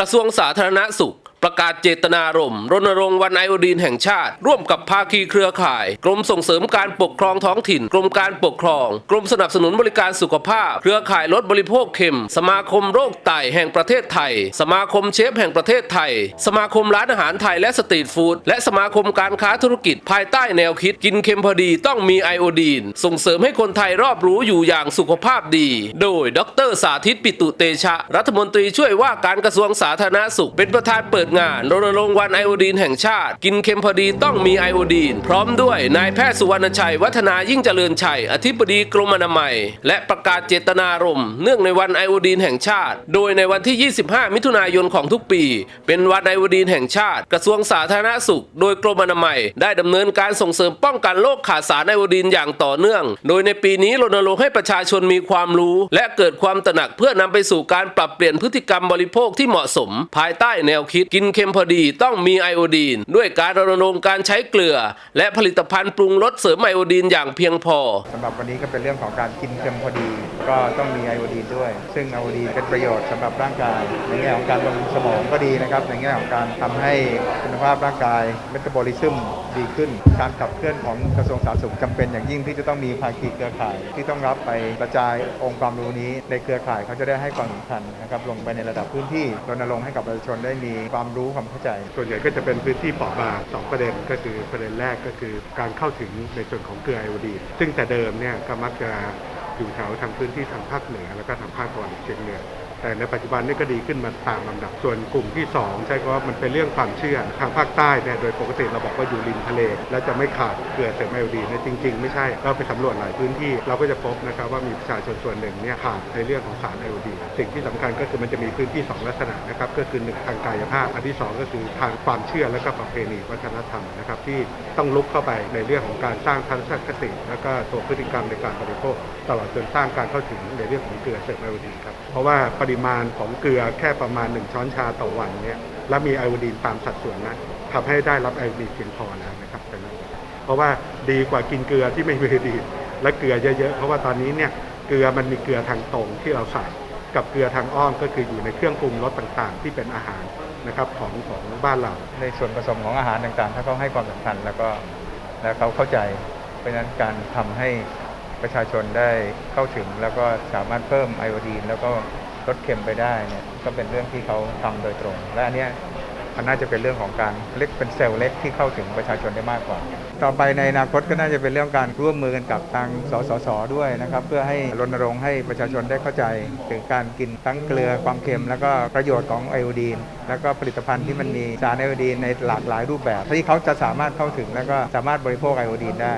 กระทรวงสาธารณสุข ประกาศเจตนารมณ์รณรงค์วันไอโอดีนแห่งชาติ ร่วมกับภาคีเครือข่าย กรมส่งเสริมการปกครองท้องถิ่น กรมการปกครอง กรมสนับสนุนบริการสุขภาพ เครือข่ายลดบริโภคเค็ม สมาคมโรคไตแห่งประเทศไทย สมาคมเชฟแห่งประเทศไทย สมาคมร้านอาหารไทยและสตรีทฟู้ดและสมาคมการค้าธุรกิจ ภายใต้แนวคิดกินเค็มพอดีต้องมีไอโอดีน ส่งเสริมให้คนไทยรอบรู้อยู่อย่างสุขภาพดี โดย ดร สาธิตปิตุเตชะ รัฐมนตรีช่วยว่าการกระทรวงสาธารณสุข เป็นประธานเปิดงานรณรงค์วันไอโอดีนแห่งชาติ กินเค็มพอดีต้องมีไอโอดีน พร้อมด้วยนายแพทย์สุวรรณชัย วัฒนายิ่งเจริญชัย อธิบดีกรมอนามัย และประกาศเจตนารมณ์เนื่องในวันไอโอดีนแห่งชาติ โดยในวันที่ 25 มิถุนายนของทุกปี เป็นวันไอโอดีนแห่งชาติ กระทรวงสาธารณสุข โดยกรมอนามัย ได้ดำเนินการส่งเสริมป้องกันโรคขาดสารไอโอดีนอย่างต่อเนื่อง โดยในปีนี้รณรงค์ให้ประชาชนมีความรู้ และเกิดความตระหนักเพื่อนำไปสู่การปรับเปลี่ยนพฤติกรรมบริโภคที่เหมาะสม ภายใต้แนวคิดกินินเค็มพอดีต้องมีไอโอดีน ด้วยการรณรงค์การใช้เกลือ และผลิตภัณฑ์ปรุงรสเสริมไอโอดีนอย่างเพียงพอสำหรับวันนี้ก็เป็นเรื่องของการกินเค็มพอดี ก็ต้องมีไอโอดีนด้วย ซึ่งไอโอดีนเป็นประโยชน์สำหรับร่างกาย ในแง่ของการบำรุงสมองก็ดีนะครับ ในแง่ของการทำให้คุณภาพร่างกายเมตาบอลิซึมดีขึ้น การขับเคลื่อนของกระทรวงสาธารณสุขจำเป็นอย่างยิ่งที่จะต้องมีภาคีเครือข่าย ที่ต้องรับไปกระจายองค์ความรู้นี้ในเครือข่ายเขาจะได้ให้ความสำคัญนะครับลงไปในระดับพื้นที่รณรงค์ให้กับประชาชนได้มีความรู้ความเข้าใจ ส่วนใหญ่ก็จะเป็นพื้นที่เปราะบางสองประเด็นก็คือประเด็นแรกก็คือการเข้าถึงในส่วนของเกลือไอโอดีนซึ่งแต่เดิมเนี่ยก็มักจะอยู่แถวทางพื้นที่ทางภาคเหนือแล้วก็ทางภาคตะวันออกเฉียงเหนือ แต่ในปัจจุบันนี่ก็ดีขึ้นมาตามลำดับ ส่วนกลุ่มที่ 2 ใช่ก็ว่ามันเป็นเรื่องความเชื่อทางภาคใต้เนี่ยโดยปกติเราบอกว่าอยู่ริมทะเล แล้วจะไม่ขาดเกลือเสริมไอโอดีนเนี่ยจริง ๆ ไม่ใช่เราไปสำรวจหลายพื้นที่เราก็จะพบนะครับว่ามีประชาชนส่วนหนึ่งเนี่ยขาดในเรื่องของสารไอโอดีนสิ่งที่สำคัญก็คือมันจะมีพื้นที่สองลักษณะนะครับก็คือหนึ่งทางกายภาพ อันที่สองก็คือทางความเชื่อและก็ประเพณีวัฒนธรรมนะครับที่ต้องลุกเข้าไปในเรื่องของการสร้างทัศนคติแล้วก็ตัวพฤติกรรมในการบริโภค ตลอดจนสร้างการเข้าถึงในเรื่องของเกลือเสริมไอโอดีนครับเพราะว่าปริมาณของเกลือแค่ประมาณ 1 ช้อนชาต่อวันเนี่ยและมีไอโอดีนตามสัดส่วนนะทำให้ได้รับไอโอดีนเพียงพอแล้วนะครับเพราะว่าดีกว่ากินเกลือที่ไม่มีไอโอดีนและเกลือเยอะๆ เพราะว่าตอนนี้เนี่ยเกลือมันมีเกลือทางตรงที่เราใส่กับเกลือทางอ้อมก็คืออยู่ในเครื่องปรุงรสต่างๆ ที่เป็นอาหารนะครับของของบ้านเรา ในส่วนผสมของอาหารต่างๆ ถ้าเขาให้ความสำคัญแล้วก็แล้วเขาเข้าใจ เพราะฉะนั้นการทำให้ประชาชนได้เข้าถึงแล้วก็สามารถเพิ่มไอโอดีนแล้วก็ ลดเค็มไปได้เนี่ยก็เป็นเรื่องที่เขาทำโดยตรง และอันเนี้ยมันน่าจะเป็นเรื่องของการเล็กเป็นเซลล์เล็กที่เข้าถึงประชาชนได้มากกว่า ต่อไปในอนาคตก็น่าจะเป็นเรื่องการร่วมมือกันกับทางสสสด้วยนะครับ เพื่อให้รณรงค์ให้ประชาชนได้เข้าใจ ถึงการกินทั้งเกลือความเค็ม แล้วก็ประโยชน์ของไอโอดีน แล้วก็ผลิตภัณฑ์ที่มันมีสารไอโอดีนในหลากหลายรูปแบบที่เขาจะสามารถเข้าถึงแล้วก็สามารถบริโภคไอโอดีนได้